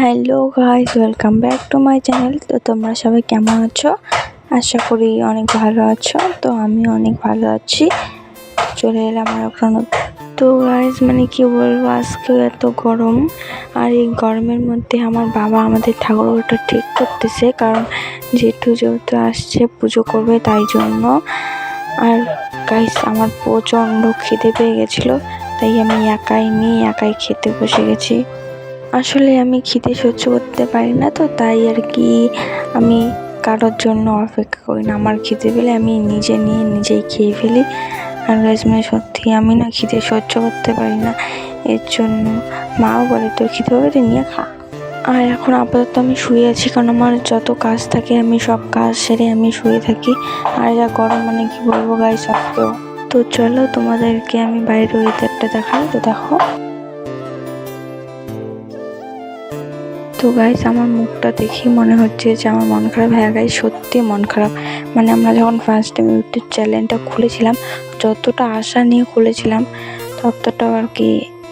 Hello guys, welcome back to my channel. তো তোমরা সবাই কেমন আছো? আশা করি অনেক ভালো আছো। তো আমি অনেক ভালো আছি। চলে এলাম আর নতুন- তো গাইস মানে কি বলব, আজকে এত গরম। আর এই গরমের মধ্যে আমার বাবা আমাদের ঠাকুরটা ঠিক করতেছে। কারণ জেঠু যেহেতু আসছে, পুজো করবে তাই জন্য। আর গাইস, আমার প্রচণ্ড খিদে পেয়ে গেছিল। তাই আমি একাই নিয়ে একাই খেতে বসে গেছি। আসলে আমি খিদে সহ্য করতে পারি না, তো তাই আর কি আমি কারোর জন্য অপেক্ষা করি না। আমার খিদে পেলে আমি নিজে নিয়ে নিজেই খেয়ে ফেলি। আর গাইস মানে সত্যি আমি না খিদে সহ্য করতে পারি না। এর জন্য মাও বলে, তোর খিদে হবে তুই নিয়ে খা। আর এখন আপাতত আমি শুয়ে আছি, কারণ আমার যত কাজ থাকে আমি সব কাজ সেরে আমি শুয়ে থাকি। আর যা গরম মানে কি বলব গাইস আজকেও। তো চলো তোমাদেরকে আমি বাইরের ওয়েদারটা দেখাই, তো দেখো। তো গাইস আমার মুখটা দেখি মনে হচ্ছে যে আমার মন খারাপ। হ্যাঁ গাইস সত্যি মন খারাপ। মানে আমরা যখন ফার্স্ট টাইম ইউটিউব চ্যানেলটা খুলেছিলাম, যতটা আশা নিয়ে খুলেছিলাম ততটা আর কি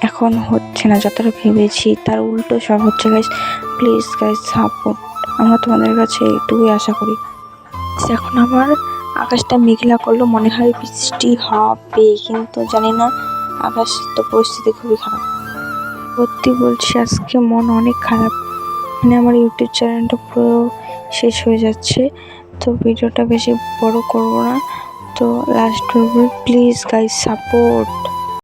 এখন হচ্ছে না, যতটা ভেবেছি। তার উল্টো সব হচ্ছে গাইস প্লিজ গাইস সাপোর্ট আমরা তোমাদের কাছে এটুকুই আশা করি। এখন আবার আকাশটা মেঘলা করল, মনে হয় বৃষ্টি হবে, কিন্তু জানি না। আকাশ তো পরিস্থিতি খুবই খারাপ। সত্যি বলছি, আজকে মন অনেক খারাপ। মানে আমার ইউটিউব চ্যানেলটা পুরো শেষ হয়ে যাচ্ছে। তো ভিডিওটা বেশি বড় করব না। তো লাস্ট প্লিজ গাইজ সাপোর্ট